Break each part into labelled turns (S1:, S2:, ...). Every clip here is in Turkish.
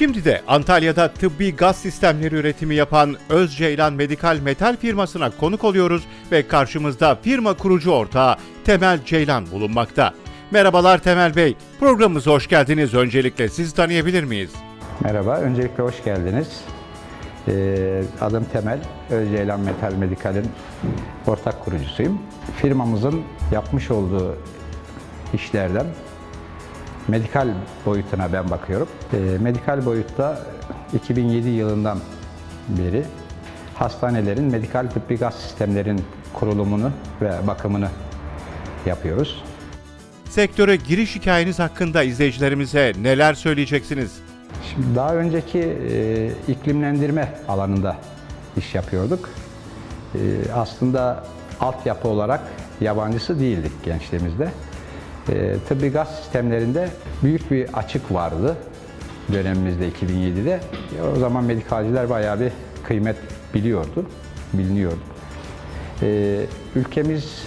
S1: Şimdi de Antalya'da tıbbi gaz sistemleri üretimi yapan Özceylan Medikal Metal firmasına konuk oluyoruz ve karşımızda firma kurucu ortağı Temel Ceylan bulunmakta. Merhabalar Temel Bey, programımıza hoş geldiniz. Öncelikle sizi tanıyabilir miyiz?
S2: Merhaba, öncelikle hoş geldiniz. Ee, adım Temel, Özceylan Metal Medikal'in ortak kurucusuyum. Firmamızın yapmış olduğu işlerden medikal boyutuna ben bakıyorum. Ee, medikal boyutta 2007 yılından beri hastanelerin medikal tıbbi gaz sistemlerin kurulumunu ve bakımını yapıyoruz.
S1: Sektöre giriş hikayeniz hakkında izleyicilerimize neler söyleyeceksiniz?
S2: Şimdi daha önceki e, iklimlendirme alanında iş yapıyorduk. E, aslında altyapı olarak yabancısı değildik gençliğimizde. E, tıbbi gaz sistemlerinde büyük bir açık vardı dönemimizde 2007'de. E, o zaman medikalciler bayağı bir kıymet biliyordu, biliniyordu. E, ülkemiz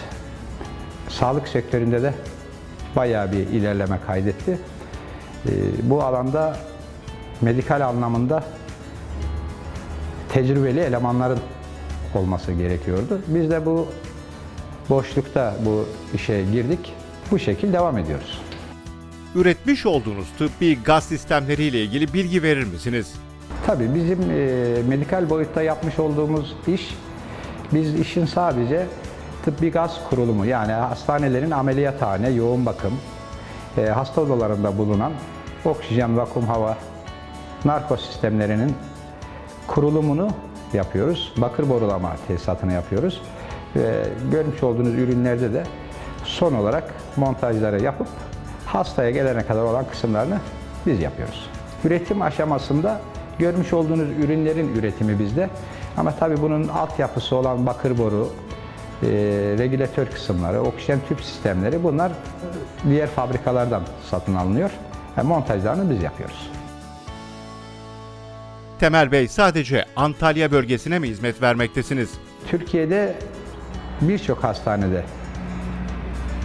S2: sağlık sektöründe de bayağı bir ilerleme kaydetti. E, bu alanda medikal anlamında tecrübeli elemanların olması gerekiyordu. Biz de bu boşlukta bu işe girdik. Bu şekil devam ediyoruz.
S1: Üretmiş olduğunuz tıbbi gaz sistemleriyle ilgili bilgi verir misiniz?
S2: Tabii bizim e, medikal boyutta yapmış olduğumuz iş, biz işin sadece tıbbi gaz kurulumu yani hastanelerin ameliyathane, yoğun bakım, e, hasta odalarında bulunan oksijen, vakum hava, narko sistemlerinin kurulumunu yapıyoruz. Bakır borulama tesisatını yapıyoruz. Ve görmüş olduğunuz ürünlerde de son olarak montajları yapıp hastaya gelene kadar olan kısımlarını biz yapıyoruz. Üretim aşamasında görmüş olduğunuz ürünlerin üretimi bizde. Ama tabii bunun altyapısı olan bakır boru, e, regülatör kısımları, oksijen tüp sistemleri bunlar diğer fabrikalardan satın alınıyor. Yani montajlarını biz yapıyoruz.
S1: Temel Bey sadece Antalya bölgesine mi hizmet vermektesiniz?
S2: Türkiye'de birçok hastanede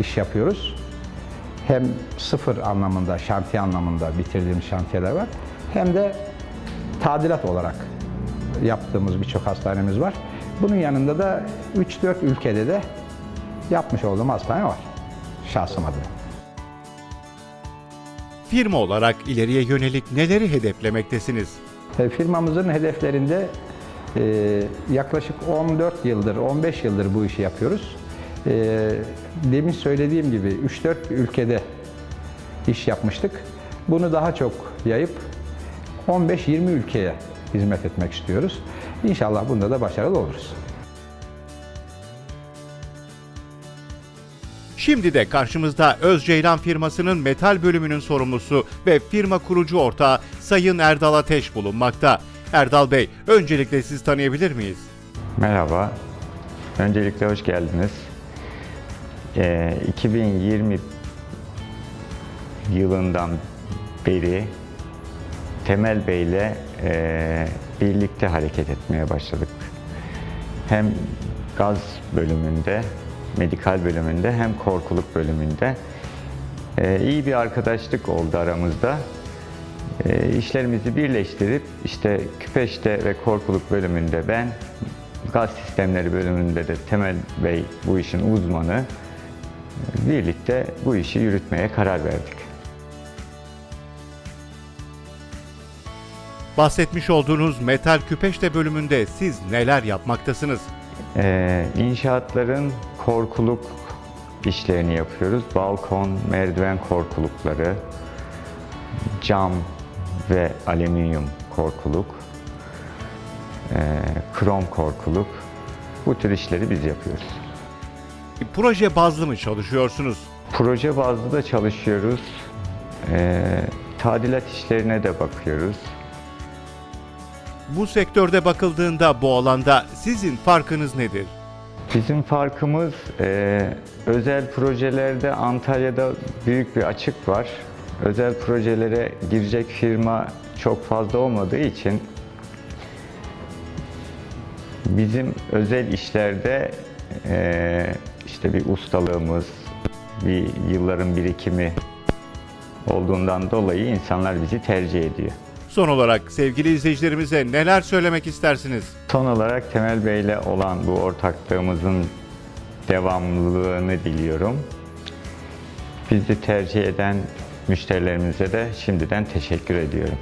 S2: iş yapıyoruz. Hem sıfır anlamında, şantiye anlamında bitirdiğimiz şantiyeler var. Hem de tadilat olarak yaptığımız birçok hastanemiz var. Bunun yanında da 3-4 ülkede de yapmış olduğum hastane var. Şahsım adına.
S1: Firma olarak ileriye yönelik neleri hedeflemektesiniz?
S2: E, Firmamızın hedeflerinde e, yaklaşık 14 yıldır, 15 yıldır bu işi yapıyoruz. E, demin söylediğim gibi 3-4 ülkede iş yapmıştık. Bunu daha çok yayıp 15-20 ülkeye hizmet etmek istiyoruz. İnşallah bunda da başarılı oluruz.
S1: Şimdi de karşımızda Özceylan firmasının metal bölümünün sorumlusu ve firma kurucu ortağı Sayın Erdal Ateş bulunmakta. Erdal Bey, öncelikle sizi tanıyabilir miyiz?
S3: Merhaba. Öncelikle hoş geldiniz. Ee, 2020 yılından beri Temel Bey ile e, birlikte hareket etmeye başladık. Hem gaz bölümünde, medikal bölümünde hem korkuluk bölümünde e, iyi bir arkadaşlık oldu aramızda. E, işlerimizi birleştirip işte küpeşte ve korkuluk bölümünde ben, gaz sistemleri bölümünde de Temel Bey bu işin uzmanı. E, Birlikte bu işi yürütmeye karar verdik.
S1: Bahsetmiş olduğunuz metal küpeşte bölümünde siz neler yapmaktasınız?
S3: Ee, inşaatların korkuluk işlerini yapıyoruz. Balkon, merdiven korkulukları, cam ve alüminyum korkuluk, ee, krom korkuluk. Bu tür işleri biz yapıyoruz.
S1: Proje bazlı mı çalışıyorsunuz?
S3: Proje bazlı da çalışıyoruz. Ee, tadilat işlerine de bakıyoruz.
S1: Bu sektörde bakıldığında bu alanda sizin farkınız nedir?
S3: Bizim farkımız e, özel projelerde Antalya'da büyük bir açık var. Özel projelere girecek firma çok fazla olmadığı için bizim özel işlerde e, işte bir ustalığımız, bir yılların birikimi olduğundan dolayı insanlar bizi tercih ediyor.
S1: Son olarak sevgili izleyicilerimize neler söylemek istersiniz?
S3: Son olarak Temel Bey ile olan bu ortaklığımızın devamlılığını diliyorum. Bizi tercih eden müşterilerimize de şimdiden teşekkür ediyorum.